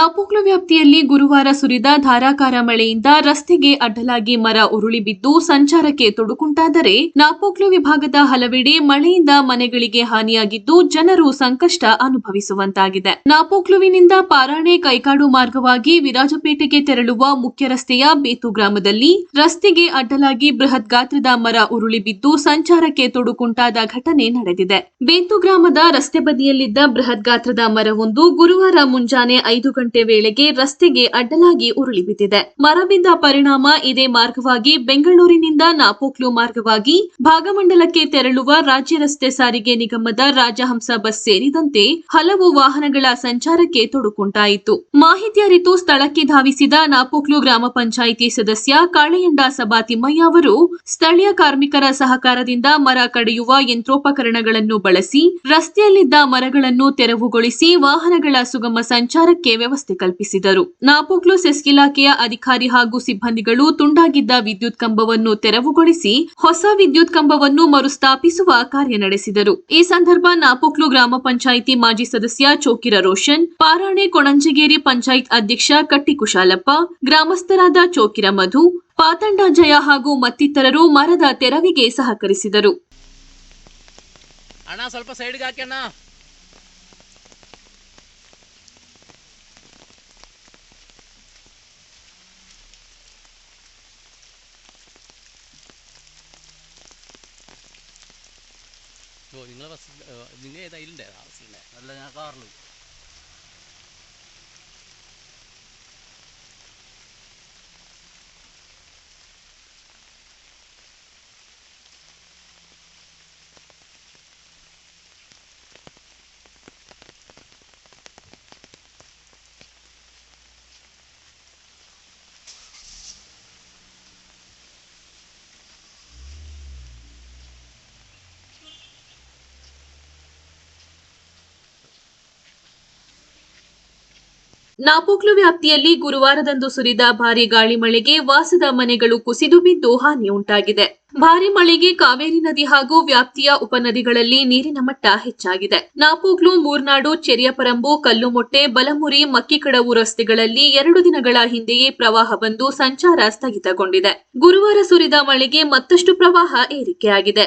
ನಾಪೋಕ್ಲು ವ್ಯಾಪ್ತಿಯಲ್ಲಿ ಗುರುವಾರ ಸುರಿದ ಧಾರಾಕಾರ ಮಳೆಯಿಂದ ರಸ್ತೆಗೆ ಅಡ್ಡಲಾಗಿ ಮರ ಉರುಳಿ ಬಿದ್ದು ಸಂಚಾರಕ್ಕೆ ತೊಡಕುಂಟಾದರೆ ನಾಪೋಕ್ಲು ವಿಭಾಗದ ಹಲವೆಡೆ ಮಳೆಯಿಂದ ಮನೆಗಳಿಗೆ ಹಾನಿಯಾಗಿದ್ದು ಜನರು ಸಂಕಷ್ಟ ಅನುಭವಿಸುವಂತಾಗಿದೆ. ನಾಪೋಕ್ಲುವಿನಿಂದ ಪಾರಾಣೆ ಕೈಕಾಡು ಮಾರ್ಗವಾಗಿ ವಿರಾಜಪೇಟೆಗೆ ತೆರಳುವ ಮುಖ್ಯ ರಸ್ತೆಯ ಬೇತು ಗ್ರಾಮದಲ್ಲಿ ರಸ್ತೆಗೆ ಅಡ್ಡಲಾಗಿ ಬೃಹತ್ ಗಾತ್ರದ ಮರ ಉರುಳಿ ಬಿದ್ದು ಸಂಚಾರಕ್ಕೆ ತೊಡಕುಂಟಾದ ಘಟನೆ ನಡೆದಿದೆ. ಬೇತು ಗ್ರಾಮದ ರಸ್ತೆ ಬದಿಯಲ್ಲಿದ್ದ ಬೃಹತ್ ಗಾತ್ರದ ಮರವೊಂದು ಗುರುವಾರ ಮುಂಜಾನೆ ಐದು ಗಂಟೆ ವೇಳೆಗೆ ರಸ್ತೆಗೆ ಅಡ್ಡಲಾಗಿ ಉರುಳಿ ಬಿದ್ದಿದೆ. ಮರ ಬಿದ್ದ ಪರಿಣಾಮ ಇದೇ ಮಾರ್ಗವಾಗಿ ಬೆಂಗಳೂರಿನಿಂದ ನಾಪೋಕ್ಲು ಮಾರ್ಗವಾಗಿ ಭಾಗಮಂಡಲಕ್ಕೆ ತೆರಳುವ ರಾಜ್ಯ ರಸ್ತೆ ಸಾರಿಗೆ ನಿಗಮದ ರಾಜಹಂಸ ಬಸ್ ಸೇರಿದಂತೆ ಹಲವು ವಾಹನಗಳ ಸಂಚಾರಕ್ಕೆ ತೊಡಕುಂಟಾಯಿತು. ಮಾಹಿತಿ ಅರಿತು ಸ್ಥಳಕ್ಕೆ ಧಾವಿಸಿದ ನಾಪೋಕ್ಲು ಗ್ರಾಮ ಪಂಚಾಯಿತಿ ಸದಸ್ಯ ಕಾಳೆಯಂಡ ಸಭಾ ತಿಮ್ಮಯ್ಯ ಅವರು, ಸ್ಥಳೀಯ ಕಾರ್ಮಿಕರ ಸಹಕಾರದಿಂದ ಮರ ಕಡಿಯುವ ಯಂತ್ರೋಪಕರಣಗಳನ್ನು ಬಳಸಿ ರಸ್ತೆಯಲ್ಲಿದ್ದ ಮರಗಳನ್ನು ತೆರವುಗೊಳಿಸಿ ವಾಹನಗಳ ಸುಗಮ ಸಂಚಾರಕ್ಕೆ ವ್ಯವಸ್ಥೆ ಕಲ್ಪಿಸಿದರು. ನಾಪೋಕ್ಲು ಸೆಸ್ ಇಲಾಖೆಯ ಅಧಿಕಾರಿ ಹಾಗೂ ಸಿಬ್ಬಂದಿಗಳು ತುಂಡಾಗಿದ್ದ ವಿದ್ಯುತ್ ಕಂಬವನ್ನು ತೆರವುಗೊಳಿಸಿ ಹೊಸ ವಿದ್ಯುತ್ ಕಂಬವನ್ನು ಮರುಸ್ಥಾಪಿಸುವ ಕಾರ್ಯ ನಡೆಸಿದರು. ಈ ಸಂದರ್ಭ ನಾಪೋಕ್ಲು ಗ್ರಾಮ ಪಂಚಾಯಿತಿ ಮಾಜಿ ಸದಸ್ಯ ಚೋಕಿರ ರೋಷನ್, ಪಾರಾಣೆ ಕೊಣಂಜಗೇರಿ ಪಂಚಾಯತ್ ಅಧ್ಯಕ್ಷ ಕಟ್ಟಿ ಕುಶಾಲಪ್ಪ ಗ್ರಾಮಸ್ಥರಾದ ಚೋಕಿರ ಮಧು, ಪಾತಂಡ ಜಯ ಹಾಗೂ ಮತ್ತಿತರರು ಮರದ ತೆರವಿಗೆ ಸಹಕರಿಸಿದರು. ഓ നിങ്ങൾ ബസ്സിൽ നിങ്ങൾ ഏതായാലും അല്ല ഞാൻ കാറിൽ ನಾಪೋಕ್ಲು ವ್ಯಾಪ್ತಿಯಲ್ಲಿ ಗುರುವಾರದಂದು ಸುರಿದ ಭಾರಿ ಗಾಳಿ ಮಳೆಗೆ ವಾಸದ ಮನೆಗಳು ಕುಸಿದು ಬಿದ್ದು ಹಾನಿ ಉಂಟಾಗಿದೆ. ಭಾರಿ ಮಳೆಗೆ ಕಾವೇರಿ ನದಿ ಹಾಗೂ ವ್ಯಾಪ್ತಿಯ ಉಪನದಿಗಳಲ್ಲಿ ನೀರಿನ ಮಟ್ಟ ಹೆಚ್ಚಾಗಿದೆ. ನಾಪೋಗ್ಲು ಮೂರ್ನಾಡು, ಚೆರಿಯಪರಂಬು, ಕಲ್ಲುಮೊಟ್ಟೆ, ಬಲಮುರಿ, ಮಕ್ಕಿಕಡವು ರಸ್ತೆಗಳಲ್ಲಿ ಎರಡು ದಿನಗಳ ಹಿಂದೆಯೇ ಪ್ರವಾಹ ಬಂದು ಸಂಚಾರ ಸ್ಥಗಿತಗೊಂಡಿದೆ. ಗುರುವಾರ ಸುರಿದ ಮಳೆಗೆ ಮತ್ತಷ್ಟು ಪ್ರವಾಹ ಏರಿಕೆಯಾಗಿದೆ.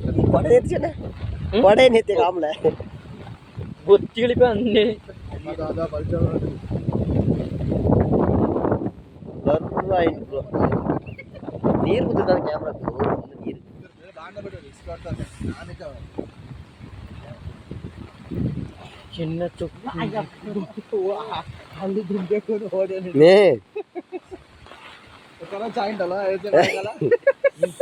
ಇಲ್ಲ ಇಲ್ಲಿ ಹೆಚ್ಚಿಗಿಲ್ಲ ಸೇತು ದಾಟಿರ್ತಿ ಹಚ್ಚಿ ಕೊಡೆ ಎತ್ತಿನ ಕೊಡೆ ನೆತ್ತಿ ಕಾಮ್ಲೆ ಗೊತ್ತಿಳಿಪ ಅನ್ನೇ ಬರ್ರಾಯಿನ್ ಬ್ರೋ ನೀರು ಕುದಿದ ಕ್ಯಾಮ್ರಾ ನೀರು ಚಿನ್ನ ಚುಕ್ಕ ಮೇ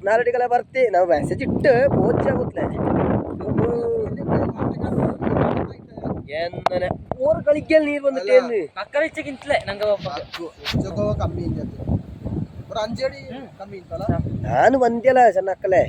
ನಾಲ್ಕಡೆಗೆಲ್ಲ ಬರ್ತಿ. ನಾವು ಮೆಸೇಜ್ ಇಟ್ಟು ಪೋಚ್ ಆಗುತ್ತಲೆ. ಏನೇ ಓರ್ ಗಳಿಗೆ ನೀರು ಬಂದಿಲ್ಲ ಏನು ಪಕ್ಕದ ಹೆಚ್ಚಗಿಂತಲೇ ನಂಗೆ ಜಗವ ಕಮ್ಮಿ ಇಂಜತ್ತು ಒಂದು ಅಂಜಡಿ ಕಮ್ಮಿ ಇಂತಲ್ಲ ನಾನು ಒಂದೇಲ ಸಣ್ಣ ಅಕ್ಕಲೆ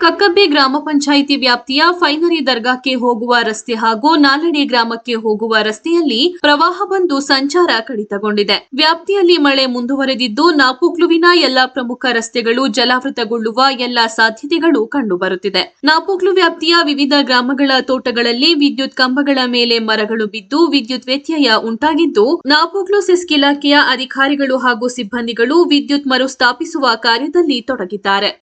ಕಕ್ಕಬ್ಬೆ ಗ್ರಾಮ ಪಂಚಾಯಿತಿ ವ್ಯಾಪ್ತಿಯ ಫೈನರಿ ದರ್ಗಾಕ್ಕೆ ಹೋಗುವ ರಸ್ತೆ ಹಾಗೂ ನಾಲಡಿ ಗ್ರಾಮಕ್ಕೆ ಹೋಗುವ ರಸ್ತೆಯಲ್ಲಿ ಪ್ರವಾಹ ಬಂದು ಸಂಚಾರ ಕಡಿತಗೊಂಡಿದೆ. ವ್ಯಾಪ್ತಿಯಲ್ಲಿ ಮಳೆ ಮುಂದುವರೆದಿದ್ದು ನಾಪೋಕ್ಲುವಿನ ಎಲ್ಲಾ ಪ್ರಮುಖ ರಸ್ತೆಗಳು ಜಲಾವೃತಗೊಳ್ಳುವ ಎಲ್ಲಾ ಸಾಧ್ಯತೆಗಳು ಕಂಡುಬರುತ್ತಿದೆ. ನಾಪೋಕ್ಲು ವ್ಯಾಪ್ತಿಯ ವಿವಿಧ ಗ್ರಾಮಗಳ ತೋಟಗಳಲ್ಲಿ ವಿದ್ಯುತ್ ಕಂಬಗಳ ಮೇಲೆ ಮರಗಳು ಬಿದ್ದು ವಿದ್ಯುತ್ ವ್ಯತ್ಯಯ ಉಂಟಾಗಿದ್ದು, ನಾಪೋಕ್ಲು ಸೆಸ್ಕ್ ಇಲಾಖೆಯ ಅಧಿಕಾರಿಗಳು ಹಾಗೂ ಸಿಬ್ಬಂದಿಗಳು ವಿದ್ಯುತ್ ಮರುಸ್ಥಾಪಿಸುವ ಕಾರ್ಯದಲ್ಲಿ ತೊಡಗಿದ್ದಾರೆ.